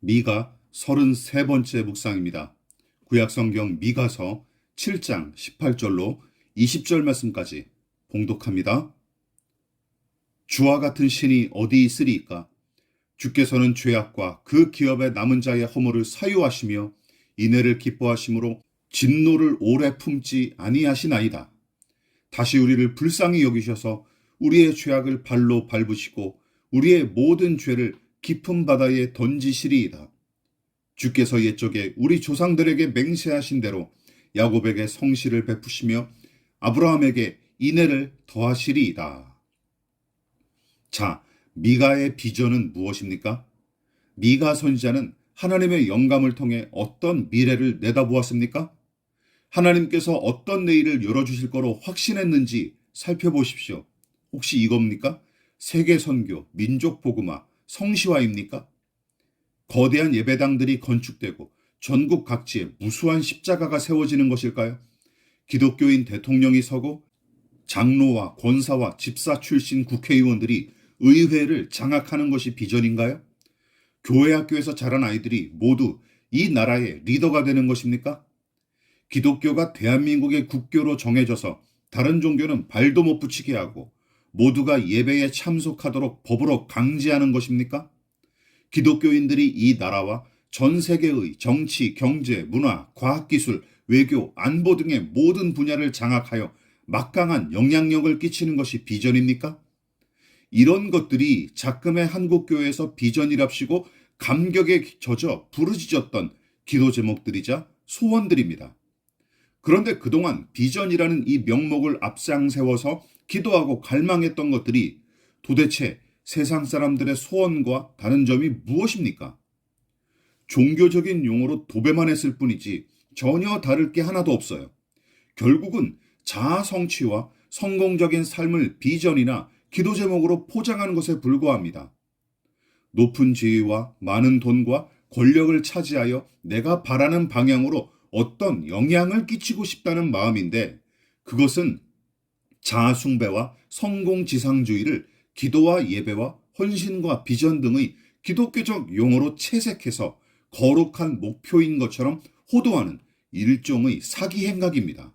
미가 33번째 묵상입니다. 구약성경 미가서 7장 18절로 20절 말씀까지 봉독합니다. 주와 같은 신이 어디 있으리이까? 주께서는 죄악과 그 기업의 남은 자의 허물을 사유하시며 인애를 기뻐하심으로 진노를 오래 품지 아니하시나이다. 다시 우리를 불쌍히 여기셔서 우리의 죄악을 발로 밟으시고 우리의 모든 죄를 깊은 바다에 던지시리이다. 주께서 옛적에 우리 조상들에게 맹세하신 대로 야곱에게 성실을 베푸시며 아브라함에게 인애를 더하시리이다. 자, 미가의 비전은 무엇입니까? 미가 선지자는 하나님의 영감을 통해 어떤 미래를 내다보았습니까? 하나님께서 어떤 내일을 열어주실 거로 확신했는지 살펴보십시오. 혹시 이겁니까? 세계 선교, 민족 복음화, 성시화입니까? 거대한 예배당들이 건축되고 전국 각지에 무수한 십자가가 세워지는 것일까요? 기독교인 대통령이 서고 장로와 권사와 집사 출신 국회의원들이 의회를 장악하는 것이 비전인가요? 교회 학교에서 자란 아이들이 모두 이 나라의 리더가 되는 것입니까? 기독교가 대한민국의 국교로 정해져서 다른 종교는 발도 못 붙이게 하고 모두가 예배에 참석하도록 법으로 강제하는 것입니까? 기독교인들이 이 나라와 전 세계의 정치, 경제, 문화, 과학기술, 외교, 안보 등의 모든 분야를 장악하여 막강한 영향력을 끼치는 것이 비전입니까? 이런 것들이 작금의 한국교회에서 비전이랍시고 감격에 젖어 부르짖었던 기도 제목들이자 소원들입니다. 그런데 그동안 비전이라는 이 명목을 앞장 세워서 기도하고 갈망했던 것들이 도대체 세상 사람들의 소원과 다른 점이 무엇입니까? 종교적인 용어로 도배만 했을 뿐이지 전혀 다를 게 하나도 없어요. 결국은 자아 성취와 성공적인 삶을 비전이나 기도 제목으로 포장하는 것에 불과합니다. 높은 지위와 많은 돈과 권력을 차지하여 내가 바라는 방향으로 어떤 영향을 끼치고 싶다는 마음인데 그것은 자아숭배와 성공지상주의를 기도와 예배와 헌신과 비전 등의 기독교적 용어로 채색해서 거룩한 목표인 것처럼 호도하는 일종의 사기 행각입니다.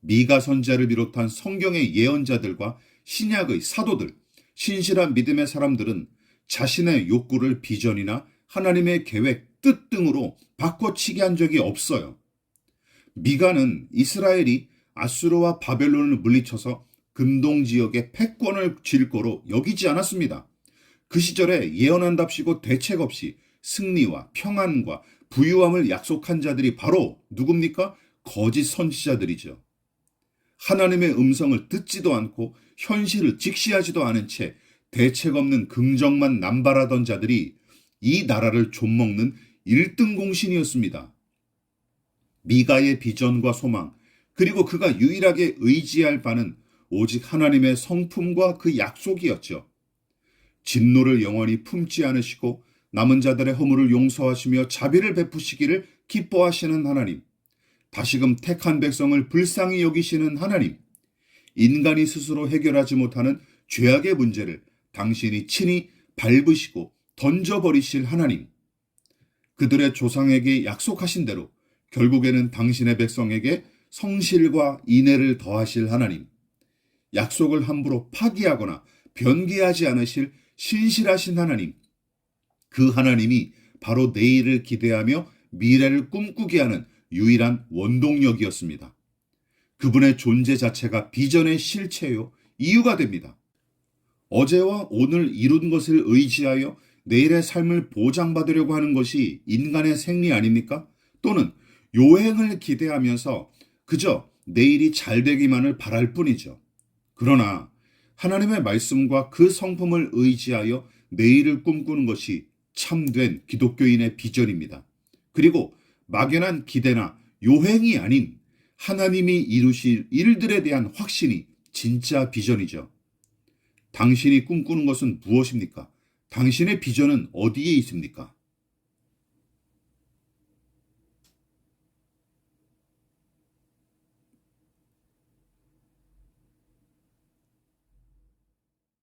미가 선자를 비롯한 성경의 예언자들과 신약의 사도들, 신실한 믿음의 사람들은 자신의 욕구를 비전이나 하나님의 계획, 뜻 등으로 바꿔치기 한 적이 없어요. 미가는 이스라엘이 아수르와 바벨론을 물리쳐서 금동 지역에 패권을 쥘 거로 여기지 않았습니다. 그 시절에 예언한답시고 대책 없이 승리와 평안과 부유함을 약속한 자들이 바로 누굽니까? 거짓 선지자들이죠. 하나님의 음성을 듣지도 않고 현실을 직시하지도 않은 채 대책 없는 긍정만 남발하던 자들이 이 나라를 좀먹는 1등 공신이었습니다. 미가의 비전과 소망, 그리고 그가 유일하게 의지할 바는 오직 하나님의 성품과 그 약속이었죠. 진노를 영원히 품지 않으시고 남은 자들의 허물을 용서하시며 자비를 베푸시기를 기뻐하시는 하나님. 다시금 택한 백성을 불쌍히 여기시는 하나님. 인간이 스스로 해결하지 못하는 죄악의 문제를 당신이 친히 밟으시고 던져버리실 하나님. 그들의 조상에게 약속하신 대로 결국에는 당신의 백성에게 성실과 인애를 더하실 하나님. 약속을 함부로 파기하거나 변개하지 않으실 신실하신 하나님. 그 하나님이 바로 내일을 기대하며 미래를 꿈꾸게 하는 유일한 원동력이었습니다. 그분의 존재 자체가 비전의 실체요, 이유가 됩니다. 어제와 오늘 이룬 것을 의지하여 내일의 삶을 보장받으려고 하는 것이 인간의 생리 아닙니까? 또는 요행을 기대하면서 그저 내일이 잘 되기만을 바랄 뿐이죠. 그러나 하나님의 말씀과 그 성품을 의지하여 내일을 꿈꾸는 것이 참된 기독교인의 비전입니다. 그리고 막연한 기대나 요행이 아닌 하나님이 이루실 일들에 대한 확신이 진짜 비전이죠. 당신이 꿈꾸는 것은 무엇입니까? 당신의 비전은 어디에 있습니까?